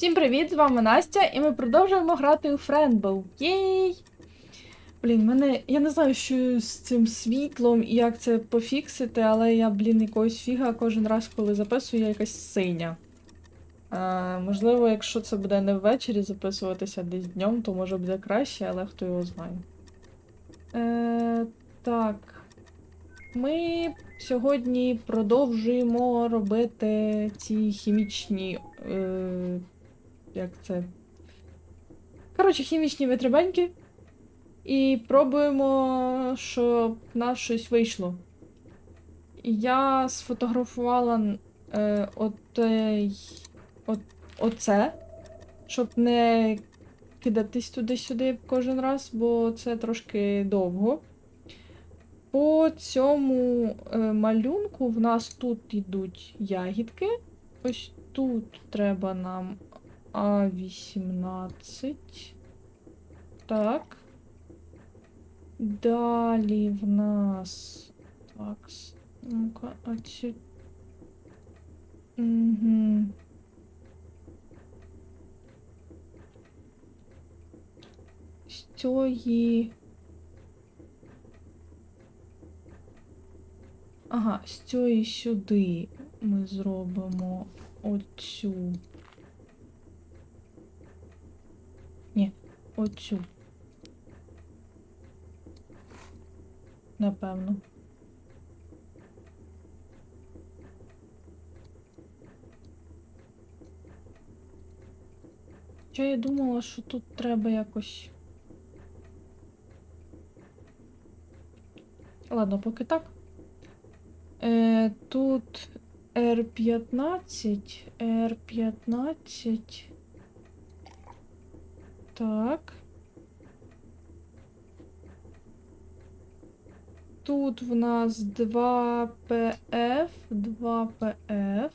Всім привіт! З вами Настя, і ми продовжуємо грати у Friendbow. Єй! Блін, мене. Я не знаю, що з цим світлом і як це пофіксити, але я, блін, якогось фіга кожен раз, коли записую, я якась синя. А, можливо, якщо це буде не ввечері записуватися десь днем, то може буде краще, але хто його знає. Е, так. Ми сьогодні продовжуємо робити ці хімічні. Е, як це? Коротше, хімічні витребеньки. І пробуємо, щоб нас щось вийшло. Я сфотографувала е, отей, от, оце, щоб не кидатись туди-сюди кожен раз, бо це трошки довго. По цьому е, малюнку в нас тут йдуть ягідки. Ось тут треба нам А18. Так. Далі в нас. Так. Ну-ка, оці. Угу. З. Ага, з цієї сюди ми зробимо оцю. Ні, оцю. Напевно. Хоча я думала, що тут треба якось. Ладно, поки так. Е, тут R15, R15. Так. Тут в нас 2 PF, 2 PF.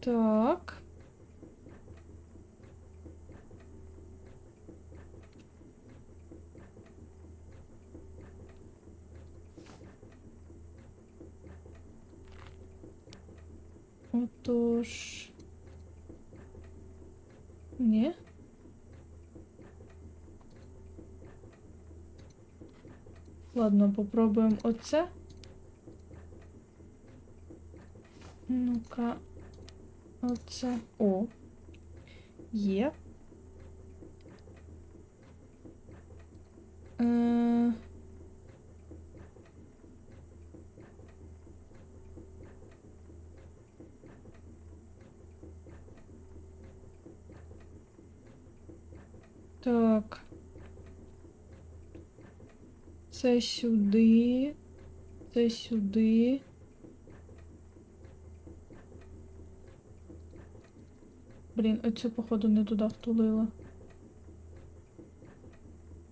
Так. Отож. Ні. Ладно, попробуємо оце. Ну-ка. Оце. О. Є. Е... Так. Це сюди. Це сюди. Блін, оцю, походу, не туди втулила.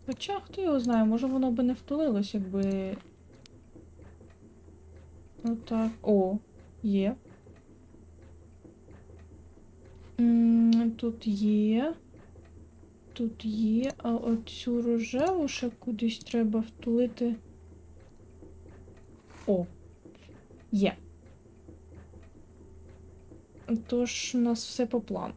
Хоча, хто його знає, може воно би не втулилось, якби. Отак. О, є. М, Тут є. Тут є, а оцю рожеву ще кудись треба втулити. О, є. Тож у нас все по плану.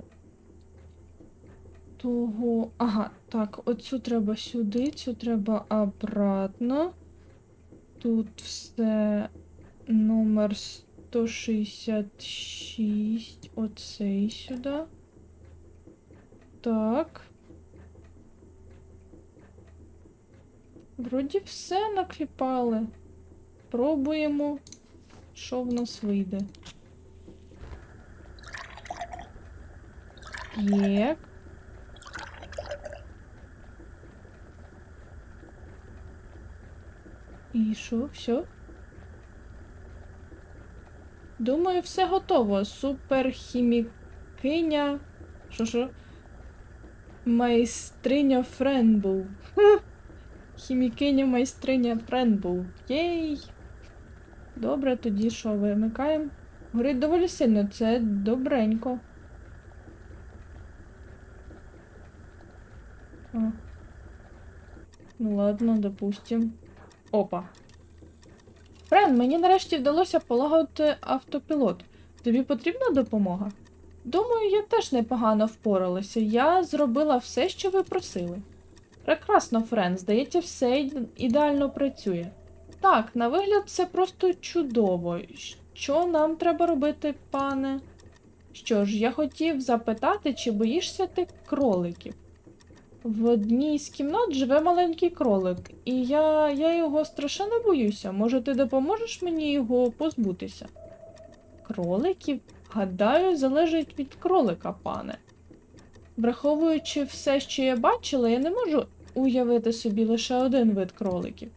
Того. Ага, так, оцю треба сюди, цю треба обратно. Тут все номер 166. Оцей сюди. Так. Вроді все накліпали. Пробуємо, що в нас вийде. Є. І що, все? Думаю, все готово. Суперхімікиня. Що що? Майстриня Френбул. Хімікиня майстриня Френбул. Єй! Добре, тоді що, вимикаємо? Горить доволі сильно, це добренько. О. Ну ладно, допустим. Опа. Френ, мені нарешті вдалося полагодити автопілот. Тобі потрібна допомога? Думаю, я теж непогано впоралася. Я зробила все, що ви просили. Прекрасно, Френ, здається, все ідеально працює. Так, на вигляд це просто чудово. Що нам треба робити, пане? Що ж, я хотів запитати, чи боїшся ти кроликів? В одній з кімнат живе маленький кролик, і я, я його страшенно боюся. Може, ти допоможеш мені його позбутися? Кроликів? Гадаю, залежить від кролика, пане. Враховуючи все, що я бачила, я не можу уявити собі лише один вид кроликів.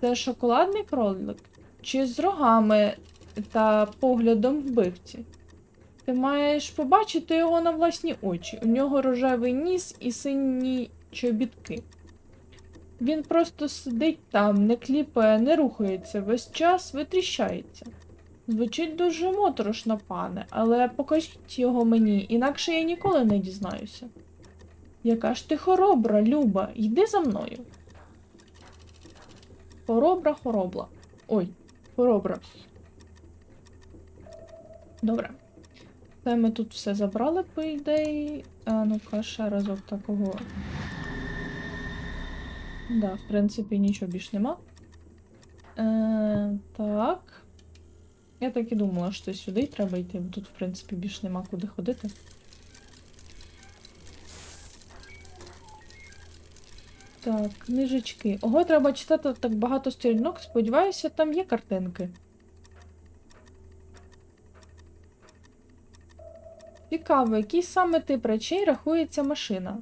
Це шоколадний кролик чи з рогами та поглядом вбивці. Ти маєш побачити його на власні очі. У нього рожевий ніс і сині чобітки. Він просто сидить там, не кліпає, не рухається, весь час витріщається. Звучить дуже моторошно, пане, але покажіть його мені, інакше я ніколи не дізнаюся. Яка ж ти хоробра, Люба, йди за мною. Хоробра, хоробла. Ой, хоробра. Добре. Це ми тут все забрали, по ідеї. А ну-ка, ще разок такого. Да, в принципі, нічого більш нема. Е, так. Я так і думала, що сюди треба йти, тут, в принципі, більш нема куди ходити. Так, книжечки. Ого, треба читати так багато сторінок. Сподіваюся, там є картинки. Цікаво, який саме тип речей рахується машина.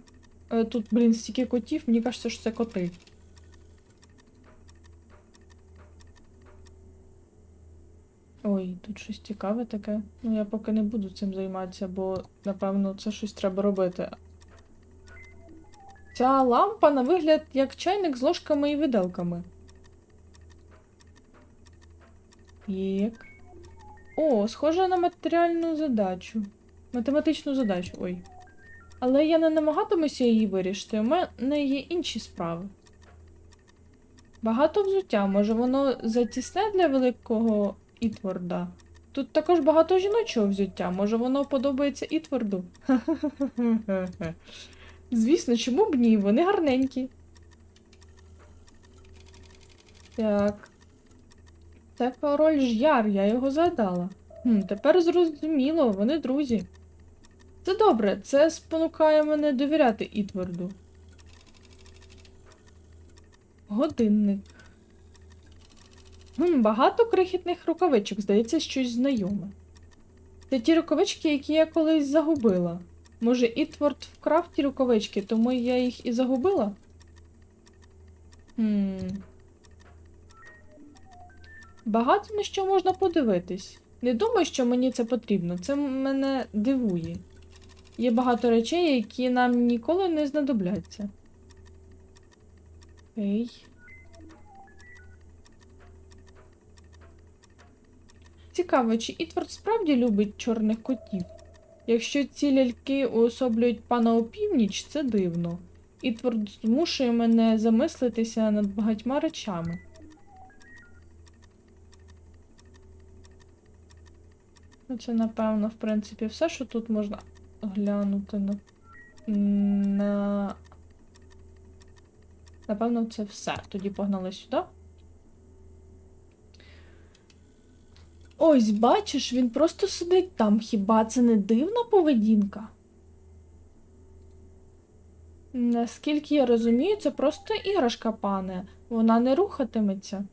Е, тут, блін, стільки котів, мені кажеться, що це коти. Ой, тут щось цікаве таке. Ну, я поки не буду цим займатися, бо, напевно, це щось треба робити. Ця лампа на вигляд як чайник з ложками і виделками. Як. О, схоже на матеріальну задачу. Математичну задачу, ой. Але я не намагатимуся її вирішити, у мене є інші справи. Багато взуття, може воно затісне для великого Ітворда. Тут також багато жіночого взуття, може воно подобається Ітворду. Ха-ха-ха-ха. Звісно, чому б ні? Вони гарненькі. Так. Це король Ж'яр, я його згадала. Хм, тепер зрозуміло, вони друзі. Це добре, це спонукає мене довіряти Ітворду. Годинник. Хм, багато крихітних рукавичок, здається, щось знайоме. Це ті рукавички, які я колись загубила. Може, Ітворд вкрав ті рукавички, тому я їх і загубила? Хм. Багато на що можна подивитись. Не думаю, що мені це потрібно. Це мене дивує. Є багато речей, які нам ніколи не знадобляться. Окей. Цікаво, чи Ітвард справді любить чорних котів? Якщо ці ляльки уособлюють пана опівніч, це дивно. і Ітвард змушує мене замислитися над багатьма речами. Ну, Це, напевно, в принципі, все, що тут можна глянути на. на... Напевно, це все. Тоді погнали сюди. Ось, бачиш, він просто сидить там. Хіба це не дивна поведінка? Наскільки я розумію, це просто іграшка, пане. Вона не рухатиметься.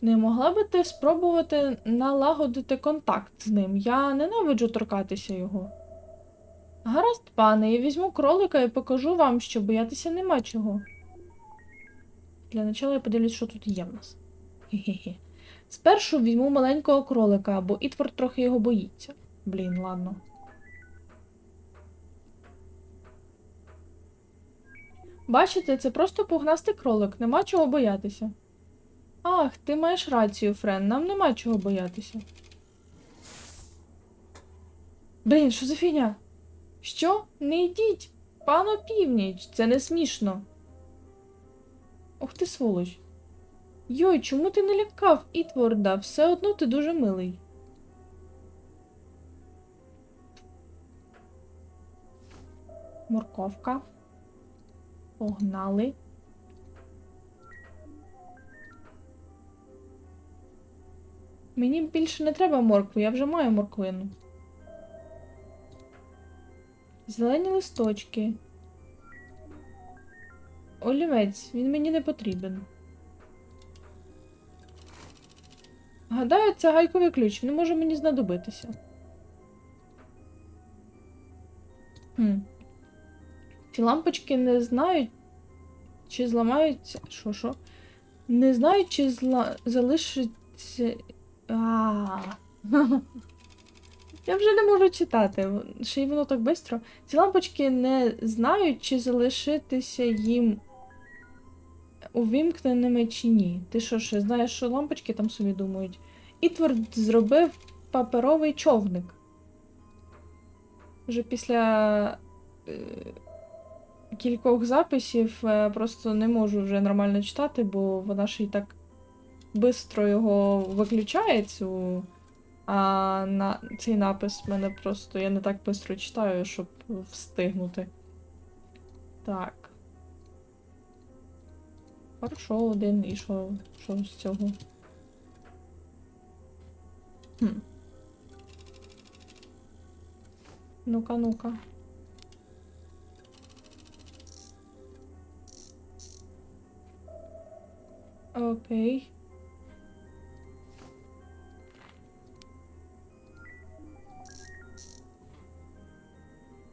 Не могла би ти спробувати налагодити контакт з ним? Я ненавиджу торкатися його. Гаразд, пане, я візьму кролика і покажу вам, що боятися нема чого. Для начала я подивлюсь, що тут є в нас. Хе-хе-хе. Спершу візьму маленького кролика, бо Ітвор трохи його боїться. Блін, ладно. Бачите, це просто пухнастий кролик, нема чого боятися. Ах, ти маєш рацію, Френ, нам нема чого боятися. Блін, що за фігня? Що? Не йдіть, пано північ, це не смішно. Ох ти сволоч. Йой, чому ти не лякав Ітворда? Все одно ти дуже милий. Морковка. Погнали. Мені більше не треба моркви, я вже маю морквину. Зелені листочки. Олівець, він мені не потрібен. Гадаю, це гайковий ключ, він може мені знадобитися. Хм. Ці лампочки не знають, чи зламаються. Що, що? Не знають, чи зла... залишиться. А. Я вже не можу читати. Ще й воно так швидко. Ці лампочки не знають, чи залишитися їм увімкненими чи ні. Ти що ще знаєш, що лампочки там собі думають? Ітвард зробив паперовий човник. Вже після е, кількох записів е, просто не можу вже нормально читати, бо вона ж і так швидко його виключає цю. А на цей напис в мене просто я не так швидко читаю, щоб встигнути. Так. Хорошо, один і що, що з цього? Хм. Ну-ка, ну-ка. Окей.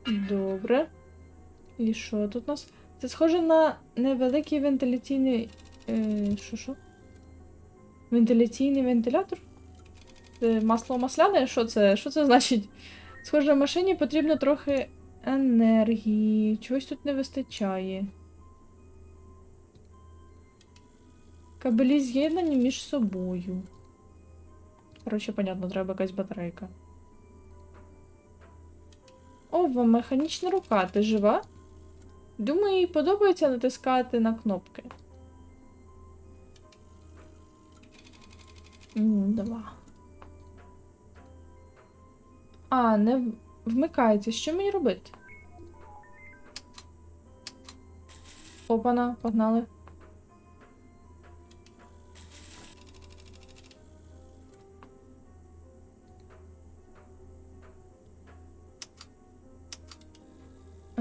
Добре. І що тут у нас? Це схоже на невеликий вентиляційний. Е, що? Вентиляційний вентилятор? Це масло масляне? Що це? Що це значить? Схоже, на машині потрібно трохи енергії. Чогось тут не вистачає. Кабелі з'єднані між собою. Коротше, понятно, треба якась батарейка. Ова, механічна рука, ти жива? Думаю, їй подобається натискати на кнопки. Два. А, не вмикається. Що мені робити? Опана, погнали.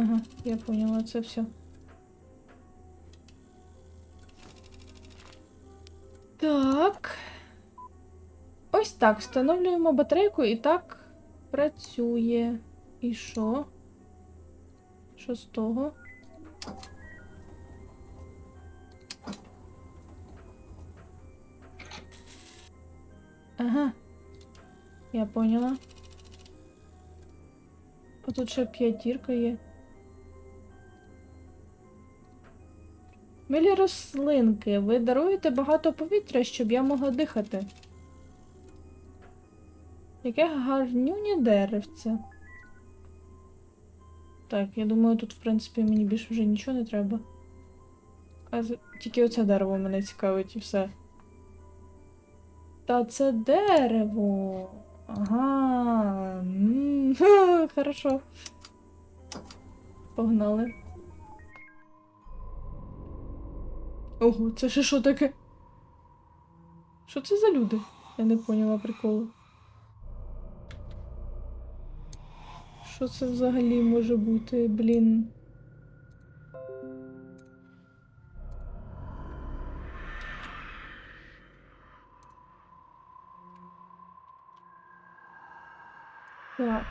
Ага, я поняла, це все. Так. Ось так. Встановлюємо батарейку і так працює. І що? Що з того? Ага. Я поняла. А тут ще п'ятірка є. Милі рослинки, ви даруєте багато повітря, щоб я могла дихати. Яке гарнюнє деревце. Так, я думаю, тут, в принципі, мені більше вже нічого не треба. А тільки оце дерево мене цікавить і все. Та це дерево. Ага. Хорошо. Погнали. Ого, це ще що таке? Що це за люди? Я не поняла приколу. Що це взагалі може бути, блін? Так.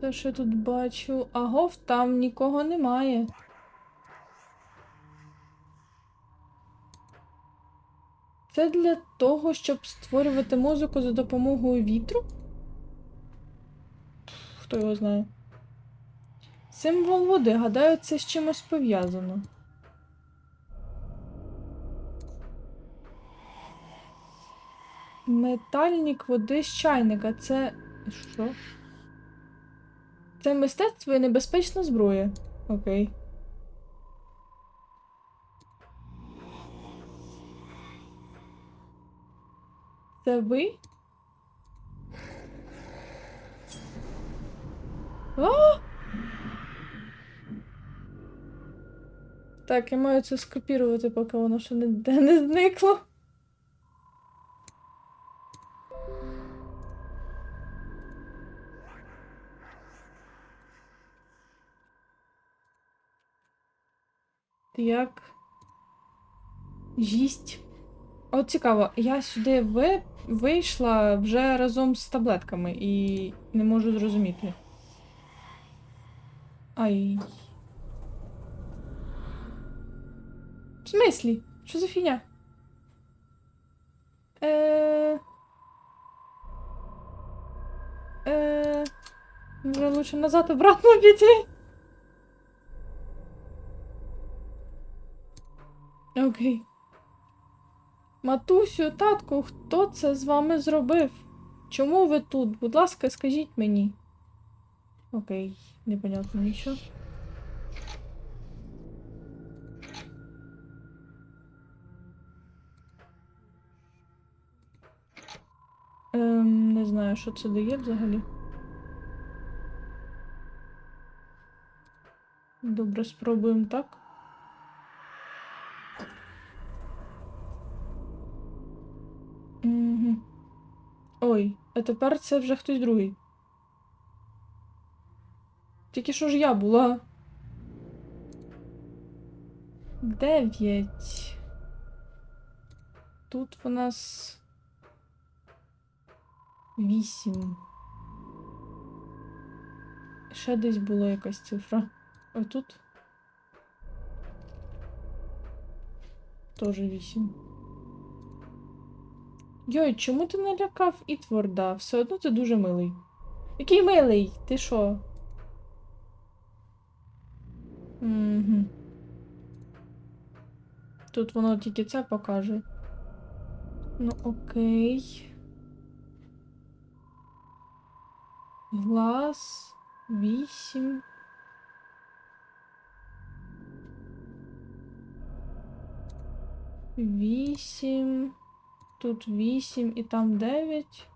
Те, що я тут бачу. Агов, там нікого немає. Це для того, щоб створювати музику за допомогою вітру? Хто його знає? Символ води, гадаю, це з чимось пов'язано. Метальник води з чайника. Це. Що? Це мистецтво і небезпечна зброя. Окей. Це ви? О! Так, я маю це скопірувати, поки воно ще ніде не зникло. Як? Їсть. От цікаво, я сюди ви... вийшла вже разом з таблетками і не можу зрозуміти. Ай. В смислі? Що за фігня? Е... Е... Може лучше назад обратно піти? Окей. Матусю, татку, хто це з вами зробив? Чому ви тут? Будь ласка, скажіть мені. Окей, непонятно нічого. Ем, не знаю, що це дає взагалі. Добре, спробуємо так. Угу. Ой, а тепер це вже хтось другий. Тільки що ж я була? Дев'ять. Тут в нас. Вісім. Ще десь була якась цифра. А тут. Тоже вісім. Йой, чому ти налякав Ітворда? Все одно ти дуже милий. Який милий? Ти що? Угу. Тут воно тільки це покаже. Ну, окей. Глаз. Вісім. Вісім. Тут 8 і там 9.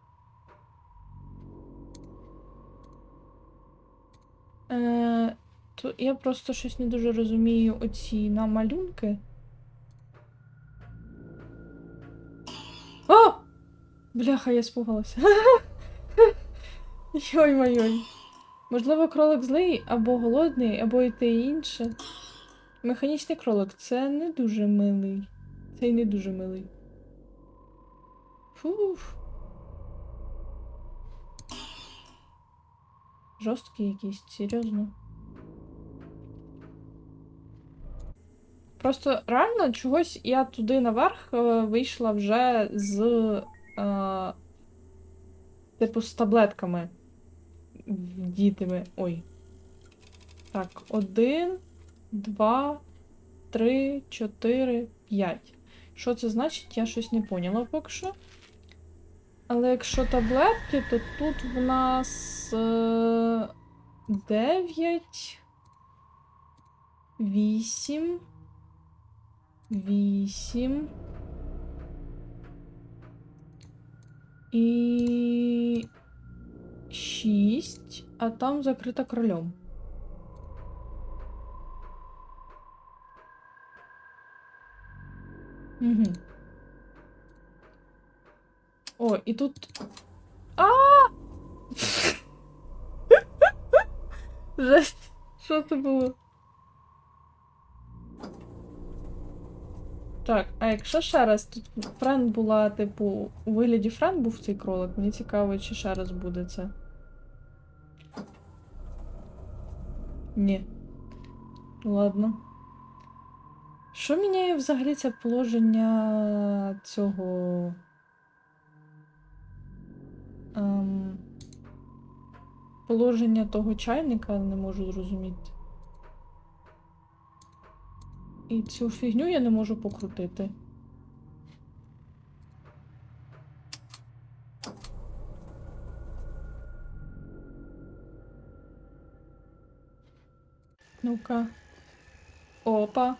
Е, то я просто щось не дуже розумію оці намалюнки. О! Бляха, я спугалася. Йой-майой. Можливо, кролик злий або голодний, або і те інше. Механічний кролик це не дуже милий. Це й не дуже милий. Фуф. Жорсткий якийсь, серйозно. Просто реально чогось я туди наверх е, вийшла вже з. Е, типу, з таблетками. Дітими. Ой. Так, один, два, три, чотири, п'ять. Що це значить, я щось не поняла поки що. Але якщо таблетки, то тут в нас е, 9, 8, 8 і 6, а там закрита кролем. Угу. О, і тут. А! Жесть. Що це було? Так, а якщо ще раз тут френд була, типу, у вигляді френд був цей кролик, мені цікаво, чи ще раз буде це. Ні. Ладно. Що міняє взагалі це положення цього. Ем, положення того чайника не можу зрозуміти. І цю фігню я не можу покрутити. Ну-ка. Опа.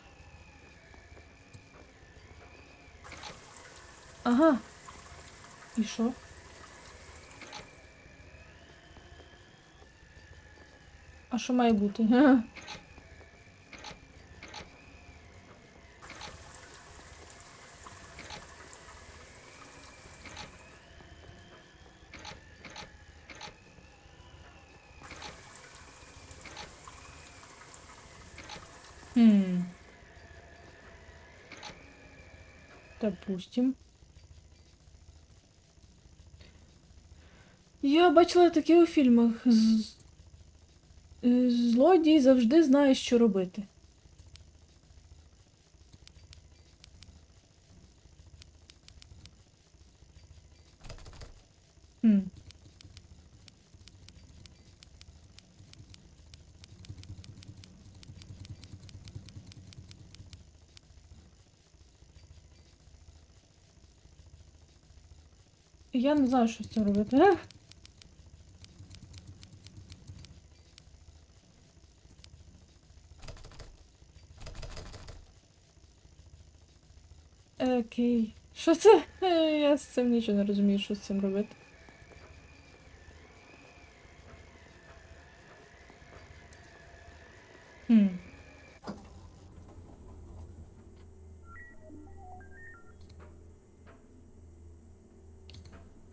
Ага. І що? А що має бути? Хм. Допустим. Я бачила таке у фільмах. Злодій завжди знає, що робити. Я не знаю, що з робити. Окей. Що це? Е, Я з цим нічого не розумію, що з цим робити. Хм.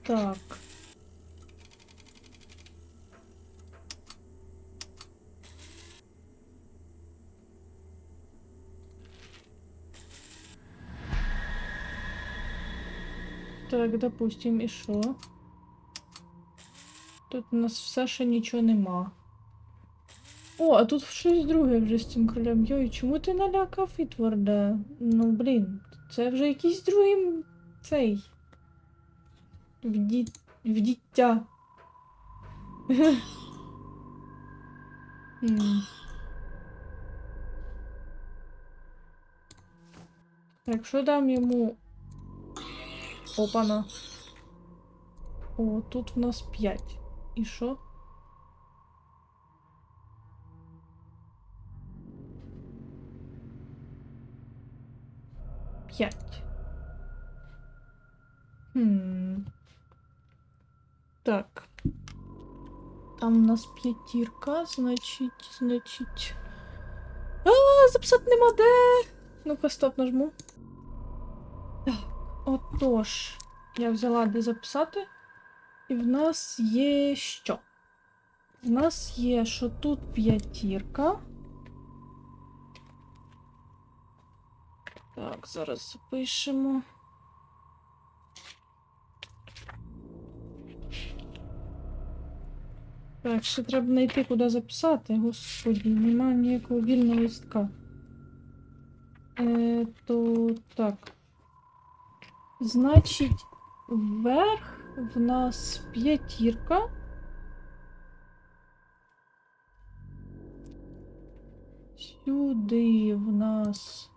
Так. Так, допустим, і що? Тут у нас все ще нічого нема. О, а тут щось друге вже з цим королем. Йой, чому ти налякав Фітворда? Ну, блін, це вже якийсь другий цей. Вді... Вдіття. Хм. Якщо дам йому. Опана. О, тут в нас 5. І що? П'ять. Хм. Так. Там у нас п'ятірка, значить, значить. А, записати нема де. Ну-ка, стоп, нажму. Отож, я взяла де записати. І в нас є що? В нас є, що тут п'ятірка. Так, зараз запишемо. Так, ще треба знайти, куди записати. Господі, немає ніякого вільного листка. Е, то так. Значить, вверх в нас п'ятірка. Сюди в нас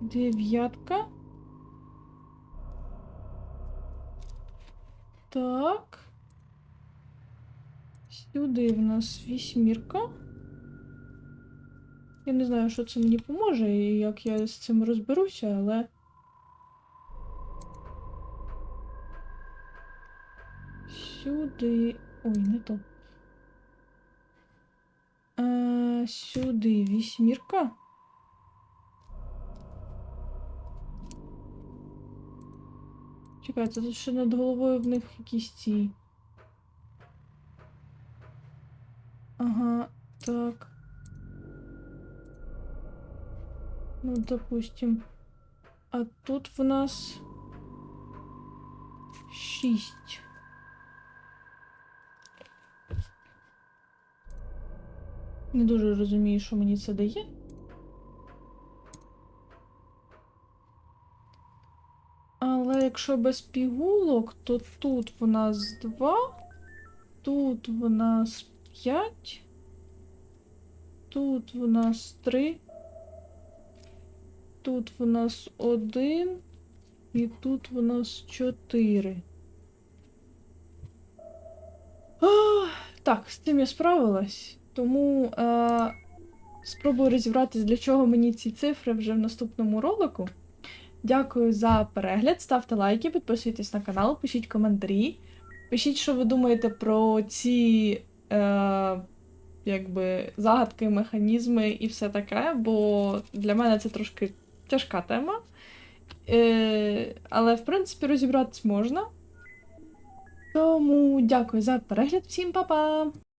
дев'ятка. Так. Сюди в нас вісьмірка. Я не знаю, що це мені поможе і як я з цим розберуся, але. Сюди. Ой, не то. А, сюди вісьмірка. Чекайте, тут ще над головою в них якісь ці. Ага, так. Ну, допустим. А тут в нас шість. Не дуже розумію, що мені це дає. Але якщо без пігулок, то тут в нас два, тут в нас п'ять, тут в нас три, тут в нас один, і тут в нас чотири. Ах, Так, з цим я справилась, тому е, спробую розібратись, для чого мені ці цифри вже в наступному ролику. Дякую за перегляд. Ставте лайки, підписуйтесь на канал, пишіть коментарі. Пишіть, що ви думаєте про ці е, якби, загадки, механізми і все таке, бо для мене це трошки тяжка тема. Е, але, в принципі, розібратись можна. Тому дякую за перегляд, всім па-па!